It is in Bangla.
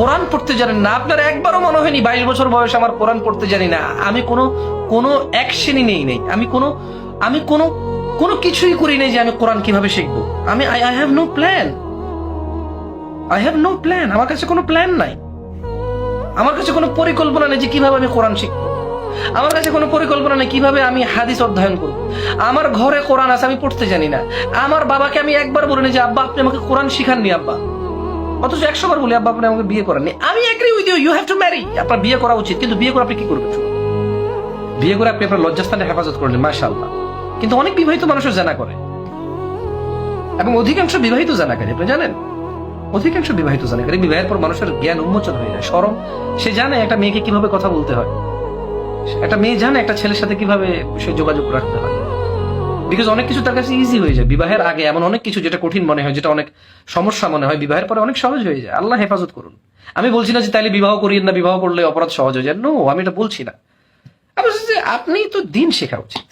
কোরআন পড়তে জানেন না। আপনার একবারও মনে হয়নি বাইশ বছর বয়সে আমার কোরআন পড়তে জানি না। আমি কোনো কোনো অ্যাকশনই নেই নেই। আমি কোনো আমি কোনো কোনো কিছুই করি নাই যে আমি কোরআন কীভাবে শিখব। আমি I I have no plan I have no plan আমার কাছে কোনো প্ল্যান নাই। আমার কাছে কোনো পরিকল্পনা নেই যে কীভাবে আমি কোরআন শিখব। আমার কাছে কোনো পরিকল্পনা নেই কীভাবে আমি হাদিস অধ্যয়ন করব। আমার ঘরে কোরআন আছে, আমি পড়তে জানি না। আমার বাবাকে আমি একবার বলিনি যে, আব্বা, আপনি আমাকে কোরআন শিখাননি, আব্বা। অথচ একশো বার বলি, আব্বা, আপনি আমাকে বিয়ে করেননি। আমি agree with you you have to marry আপনার বিয়ে করা উচিত, কিন্তু বিয়ে করে আপনি কি করবেন? বিয়ে করে আপনি আপনার লজ্জাস্থানে হেফাজত করলেন, মাশাআল্লাহ। কিন্তু অনেক বিবাহিত মানুষও জানা করে। এবং অধিকাংশ বিবাহিত জানাকারী, আপনি জানেন? অধিকাংশ বিবাহিত জানাকারী, বিবাহের পর মানুষের জ্ঞান উন্মোচন হয়ে যায় সরম সে জানে একটা মেয়েকে কীভাবে কথা বলতে হয়। একটা মেয়ে জানে একটা ছেলের সাথে কীভাবে সে যোগাযোগ রাখতে হয়। বিকজ অনেক কিছু তার কাছে ইজি হয়ে যায়। বিবাহের আগে এমন অনেক কিছু যেটা কঠিন মনে হয়, যেটা অনেক সমস্যা মনে হয়, বিবাহের পরে অনেক সহজ হয়ে যায়। আল্লাহ হেফাজত করুন। আমি বলছি না যে তাইলে বিবাহ করিয়েন না, বিবাহ করলে অপরাধ সহজ হয়ে যায়। নো আমি এটা বলছি না। আমি আপনি তো দিন শেখা উচিত।